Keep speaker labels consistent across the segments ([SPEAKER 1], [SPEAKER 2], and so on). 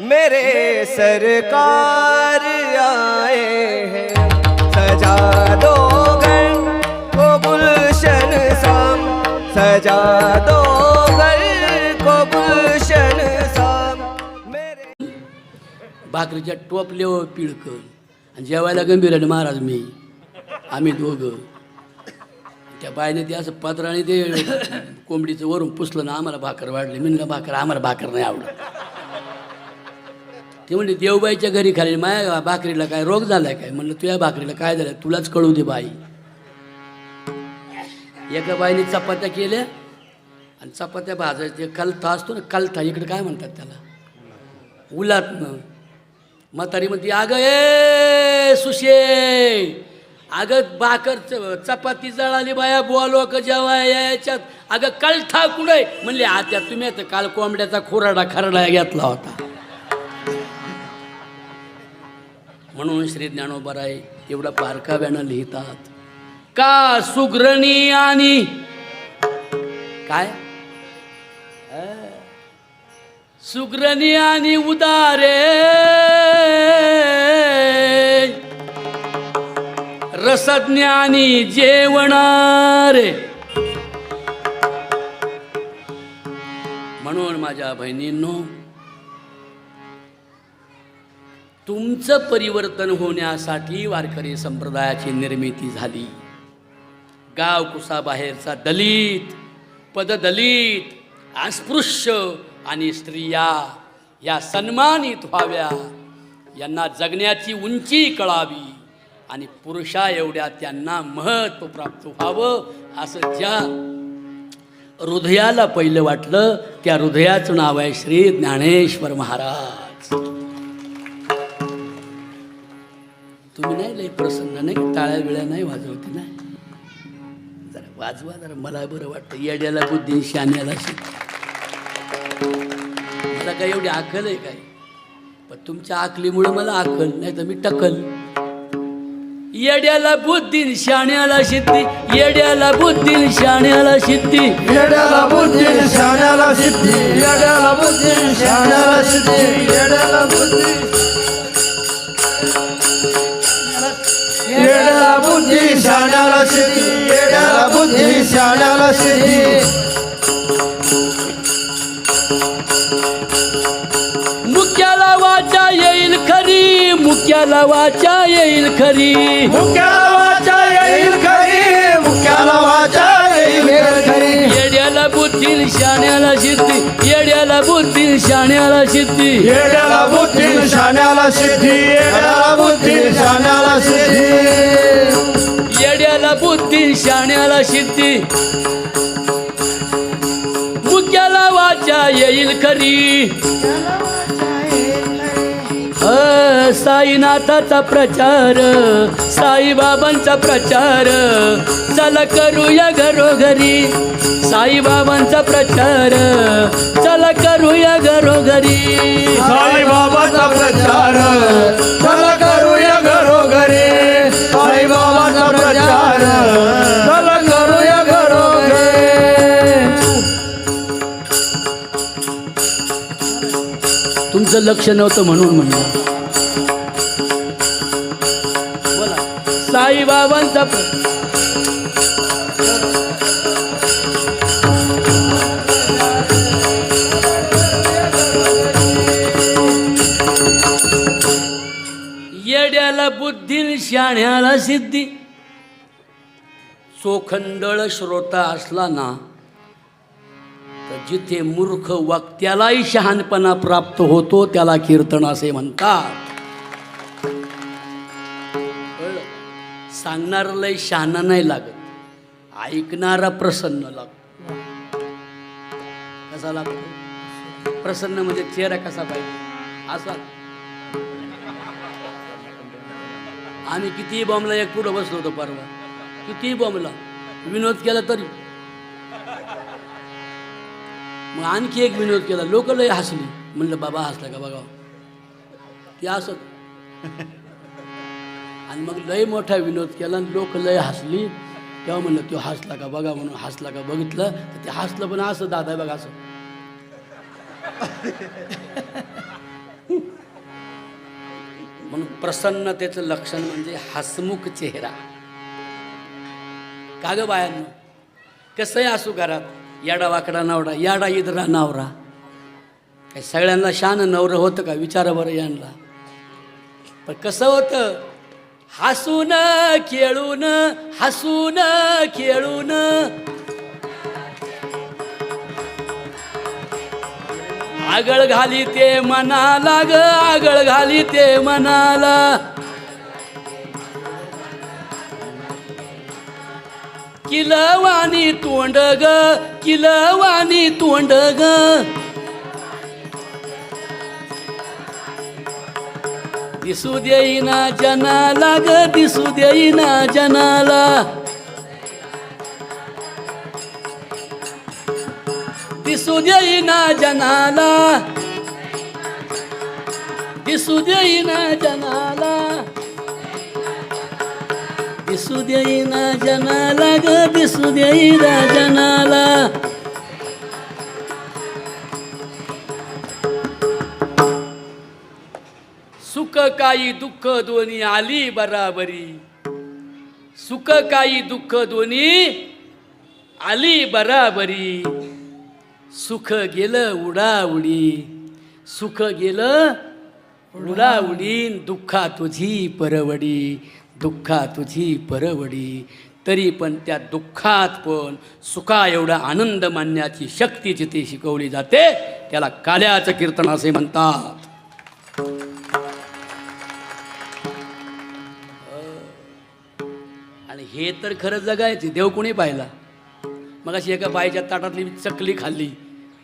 [SPEAKER 1] मेरे सरकार आए हैं। सजा दो घर को गुलशन शाम सजा दो घर को गुलशन साम। मेरे
[SPEAKER 2] भाकरीच्या टोपल्यावर पिळकं आणि जेवायला गंभीर आणि महाराज मी. आम्ही दोघं. त्या बायने ते असं पत्राने ते कोंबडीचं वरून पुसलं ना आम्हाला भाकर वाढली. मी भाकर आम्हाला भाकर नाही आवडत. ते म्हणले देवबाईच्या घरी खाली माया भाकरीला काय रोग झालाय काय? म्हणलं तुझ्या भाकरीला काय झालं? तुलाच कळू दे बाई. एका बाईने चपात्या केल्या आणि चपात्या भाजायच्या ते कलथा असतो ना कलथा इकडे काय म्हणतात त्याला? उलातनं म्हातारी म्हणते अगं ए सुशे अगं भाकर च- चपाती जळाली बाया बोलव का जेव्हा याच्यात अगं कलथा कुठे म्हणले आता तुम्ही आता काल कोंबड्याचा खुराडा खरडा घेतला होता. म्हणून श्री ज्ञानोबराय एवढा बारकाव्यानं लिहितात. का सुग्रणी आणि काय? सुग्रणी आणि उदारे रसज्ञानी जेवणारे. म्हणून माझ्या बहिणींनो तुमचं परिवर्तन होण्यासाठी वारकरी संप्रदायाची निर्मिती झाली. गाव कुसाबाहेरचा दलित पददलित अस्पृश्य आणि स्त्रिया या सन्मानित व्हाव्या. यांना जगण्याची उंची कळावी आणि पुरुषा एवढ्या त्यांना महत्त्व प्राप्त व्हावं असं ज्या हृदयाला पहिलं वाटलं त्या हृदयाचं नाव आहे श्री ज्ञानेश्वर महाराज. तुम्ही नाही लई प्रसन्न नाही टाळ्या बिळ्या नाही वाजवते ना? जरा वाजवा जरा मला बरं वाटतं. येड्याला बुद्धी शान्याला शिक मला काय एवढी आकल आहे काय? पण तुमच्या आकलीमुळे मला आकल नाही तर मी टकल. येड्याला बुद्धी शाण्याला सिद्धी येड्याला बुद्धी शाण्याला सिद्धी
[SPEAKER 3] येड्याला बुद्धी शाण्याला सिद्धी येड्याला बुद्धी शाण्याला सिद्धी येड्याला बुद्धी. बुद्धी शाण्याला सिद्धी येड्याला बुद्धी शाण्याला सिद्धी
[SPEAKER 2] मुक्याला वाचा येईल खरी मुक्याला वाचा येईल खरी.
[SPEAKER 3] मुक्याला वाचा येईल खरी मुक्याला वाचा येईल खरी.
[SPEAKER 2] येड्याला बुद्धी शाण्याला सिद्धी येड्याला बुद्धी शाण्याला सिद्धी
[SPEAKER 3] येड्याला बुद्धी शाण्याला सिद्धी येड्याला शाण्याला
[SPEAKER 2] मुक्याला वाचा येईल खरी. अ, साईनाथाचा प्रचार साईबाबांचा प्रचार. चला करूया घरोघरी. साईबाबांचा प्रचार चला करूया घरोघरी. लक्ष नव्हतं म्हणून म्हणलं. साईबाबांचा येड्याला बुद्धी शाण्याला सिद्धी. चोखंडळ श्रोता असला ना जिथे मूर्ख वक्त्यालाही शहाणपणा प्राप्त होतो त्याला कीर्तन असे म्हणतात. कळलं? लय शहाणा नाही लागत. ऐकणारा प्रसन्न लागतो. कसा लागतो? प्रसन्न म्हणजे चेहरा कसा पाहिजे? असा. आम्ही कितीही बॉम्बला एक पुढं बसलो होतो परवा. कितीही बॉम्बला. विनोद केला तरी. मग आणखी एक विनोद केला लोक लय हसली. म्हणलं बाबा हसला का बघा. ते असत आणि मग लय मोठा विनोद केला आणि लोक लय हसली. तेव्हा म्हणलं तो हसला का बघा म्हणून हसला का बघितलं. तर ते हसलं पण असं दादा बघा असं. म्हणून प्रसन्नतेचं लक्षण म्हणजे हसमुख चेहरा. का ग बायांनो? कसंही असू घरात याडा वाकडा नवरा याडा इदरा नवरा. काय सगळ्यांना शान नवरं होतं का? विचारा बरं यांना. पण कसं होतं? हसून खेळून हसून खेळून. आगळ घाली ते मनाला ग आगळ घाली ते मनाला. किलवानी तोंड ग किलवानी तोंड ग दिसू देईना जनाला ग दिसू देईना जनाला. दिसू देईना जनाला. दिसू देईना जनाला. दिसू देईना जनाला ग दिसू देईना जनाला. सुख काही दुःख दोन्ही आली बराबरी. सुख काही दुःख दोन्ही आली बराबरी. सुख गेलं उडाउडी. सुख गेलं उडाउडी दुःखा तुझी परवडी. दुःखा तुझी परवडी तरी पण त्या दुःखात पण सुखा एवढा आनंद मानण्याची शक्ती जिथे शिकवली जाते त्याला काल्याचं कीर्तन असे म्हणतात. आणि हे तर खरं जगायचे देव कोणी पाहिला? मग अशी एका बाईच्या ताटातली मी चकली खाल्ली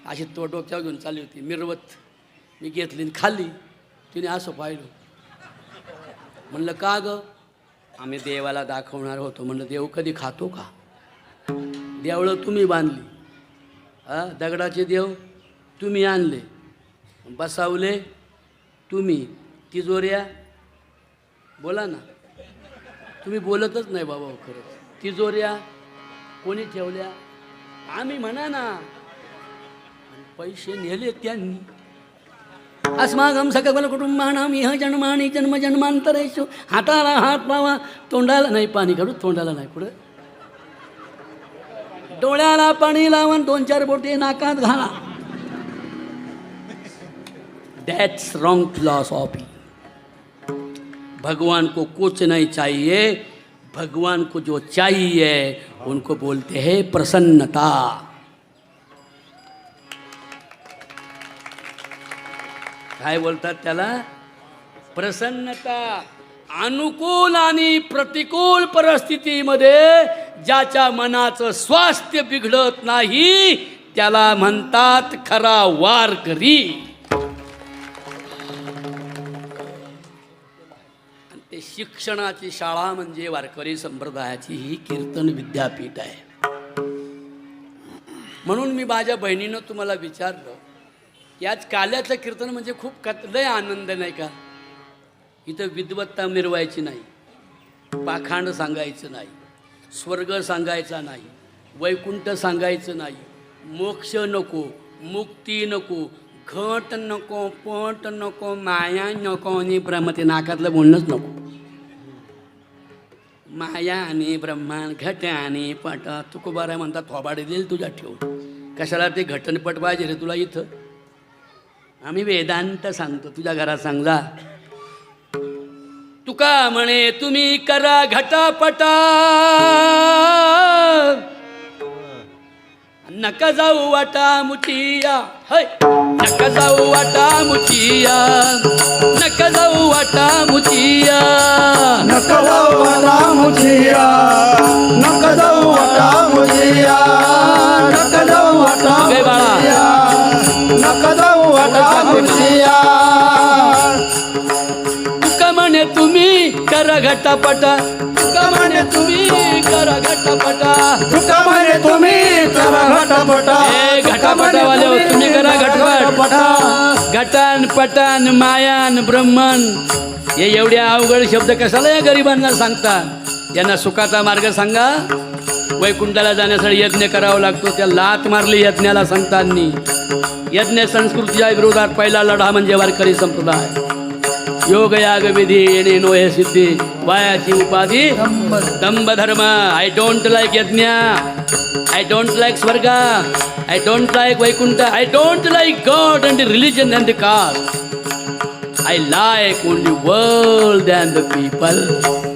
[SPEAKER 2] अशी तो डोक्यावर घेऊन चालली होती मिरवत मी घेतली आणि खाल्ली तिने असं पाहिलं. म्हणलं का गं? आम्ही देवाला दाखवणार होतो. म्हणलं देव कधी खातो का? देवळं तुम्ही बांधली. हा दगडाचे देव तुम्ही आणले. बसावले तुम्ही तिजोऱ्या. बोला ना. तुम्ही बोलतच नाही बाबा हो खरंच तिजोऱ्या कोणी ठेवल्या? आम्ही म्हणा ना. पैसे नेले त्यांनी. अस्मागम सकल कुटुंबानाम इह जन्मानी जन्म जन्मांतरेशु हाताला हात लावा तोंडाला नाही, पाणी काढू तोंडाला नाही कुठं डोळ्याला पाणी लावून दोन चार बोटे नाकात घाला. दॅट्स रॉन्ग फिलॉसॉफी भगवान को कुछ नहीं चाहिए, भगवान को जो चाहिए, उनको बोलते हैं प्रसन्नता। काय बोलतात त्याला? प्रसन्नता अनुकूल आणि प्रतिकूल परिस्थितीमध्ये ज्याच्या मनाचं स्वास्थ्य बिघडत नाही त्याला म्हणतात खरा वार करी आणि ते शिक्षणाची शाळा म्हणजे वारकरी संप्रदायाची ही कीर्तन विद्यापीठ आहे. म्हणून मी माझ्या बहिणीनं तुम्हाला विचारलं यात काल्याचं कीर्तन म्हणजे खूप कत लय आनंद नाही का? इथं विद्वत्ता मिरवायची नाही. पाखांड सांगायचं नाही. स्वर्ग सांगायचा नाही. वैकुंठ सांगायचं नाही. मोक्ष नको मुक्ती नको घट नको पट नको माया नको आणि ब्रह्म ते नाकातलं बोलणंच नको. माया आणि ब्रह्मांड घट आणि पट. तुकोबारा म्हणतात थोबाडे देईल तुझ्या ठेवून कशाला ते घटनपट पाहिजे रे तुला इथं? आम्ही वेदांत सांगतो तुझ्या घरात सांगला तुका म्हणे तुम्ही करा घटापटा. नका जाऊ वाटा मुठिया. हय नका जाऊ वाटा मुठिया. नका जाऊ वाटा मुठिया.
[SPEAKER 3] नका जाऊ वाटा मुझिया नका जाऊ वाटा मुझिया नका जाऊ वाटा
[SPEAKER 2] बाळा.
[SPEAKER 3] नका जाऊ
[SPEAKER 2] तुका म्हणे तुम्ही करा घटापटा तुका म्हणे तुम्ही करा घटापटा
[SPEAKER 3] तुका म्हणे तुम्ही करा घटपटा
[SPEAKER 2] घटापटावाले हो, तुम्ही करा घटपट. घटान पटान मायान ब्रह्मन हे एवढे अवघड शब्द कशाला या गरिबांना सांगता? यांना सुखाचा मार्ग सांगा. वैकुंठाला जाण्यासाठी यज्ञ करावा लागतो. त्या लात मारली यज्ञाला संतांनी. यज्ञ संस्कृतीच्या विरोधात पहिला लढा म्हणजे वारकरी संप्रदाय. योग याग विधी येणे नो हे सिद्धी वायाची उपाधी दंभ धर्म I don't like yajna. I don't like swarg. I don't like Vaikuntha. I don't like God and religion and the caste I like only world and the people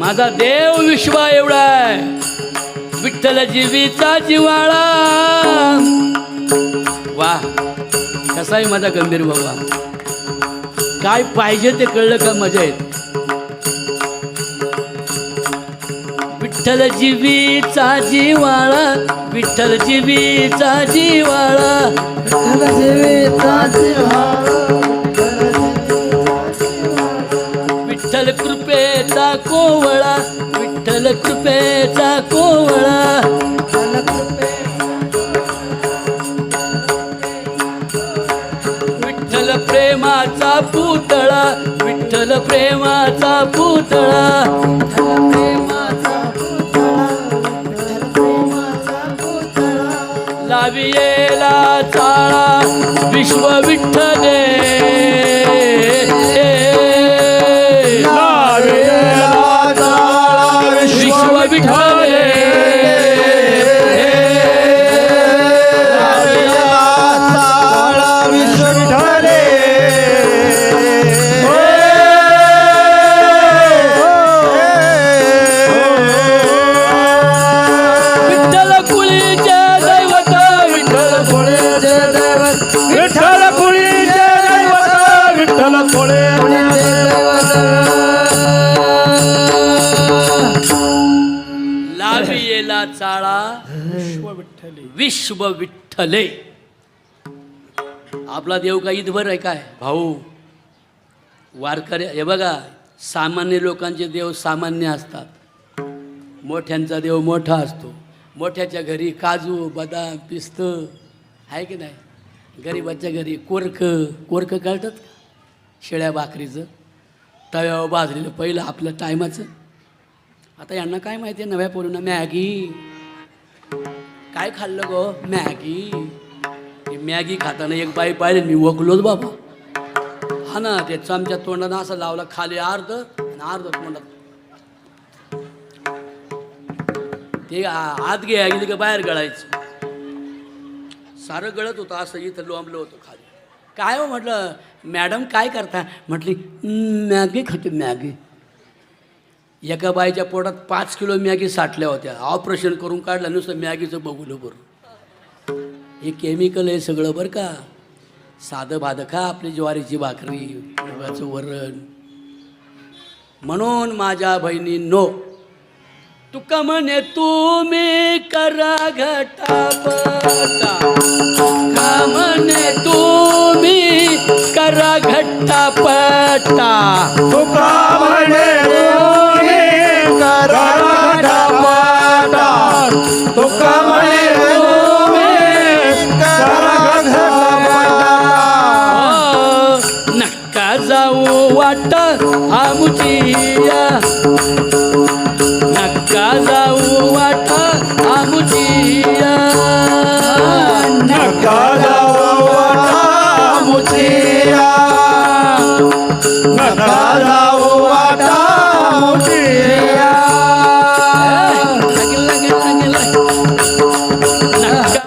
[SPEAKER 2] माझा देव विश्वा एवढा आहे. विठ्ठल जीवीचा जिवाळा वा कसा माझा गंभीर बाबा काय पाहिजे ते कळलं का मजा येत विठ्ठल जीवीचा जिवाळा विठ्ठल जीवीचा जिवाळा
[SPEAKER 3] विठ्ठल
[SPEAKER 2] जीवीचा जिवाळा कोवळा विठ्ठल कृपेचा कोवळा. विठ्ठल प्रेमाचा पुतळा विठ्ठल प्रेमाचा पुतळा. लावियेला चाळा विश्व विठ्ठले. लावियेला चाळा विश्व विठ्ठले आपला देव काही ईदभर आहे काय? भाऊ वारकरी हे बघा सामान्य लोकांचे देव सामान्य असतात. मोठ्यांचा देव मोठा असतो. मोठ्याच्या घरी काजू बदाम पिस्त आहे की नाही? गरिबाच्या घरी कोरक कोरक कळतात का? शेळ्या भाकरीचं तव्यावर भाजलेलं पहिलं आपलं टायमाचं. आता यांना काय माहिती आहे? नव्या पोरींना मॅगी. काय खाल्लं गो? मॅगी. मॅगी खाताना एक बाई पाहिली मी वकलोच बाबा. हा ना ते चमच्या तोंडानं असं लावलं खाली अर्ध आणि अर्ध तोंडात. ते आत घ्या गेली का बाहेर गळायचं. सारं गळत होतं असं इथं लोंबलं होतं खाली. काय हो म्हटलं? मॅडम काय करता? म्हटली मॅगी खाते मॅगी. एका बाईच्या पोटात पाच किलो मॅगी साठल्या होत्या. ऑपरेशन करून काढलं नुसतं मॅगीचं बघुलं बरं हे केमिकल आहे सगळं बरं का. साधं भाधं खा आपली ज्वारीची भाकरी मुगाचं वरण. म्हणून माझ्या बहिणी नो. तुका म्हणे तुम्ही करा घटा म्हणे तू करा
[SPEAKER 4] तुका म्हणे करा घटापाटा. तुका म्हणे.
[SPEAKER 2] ओ, नक्का जाऊ वाट आमुचिया
[SPEAKER 4] नका जाऊ वाटा मोठी.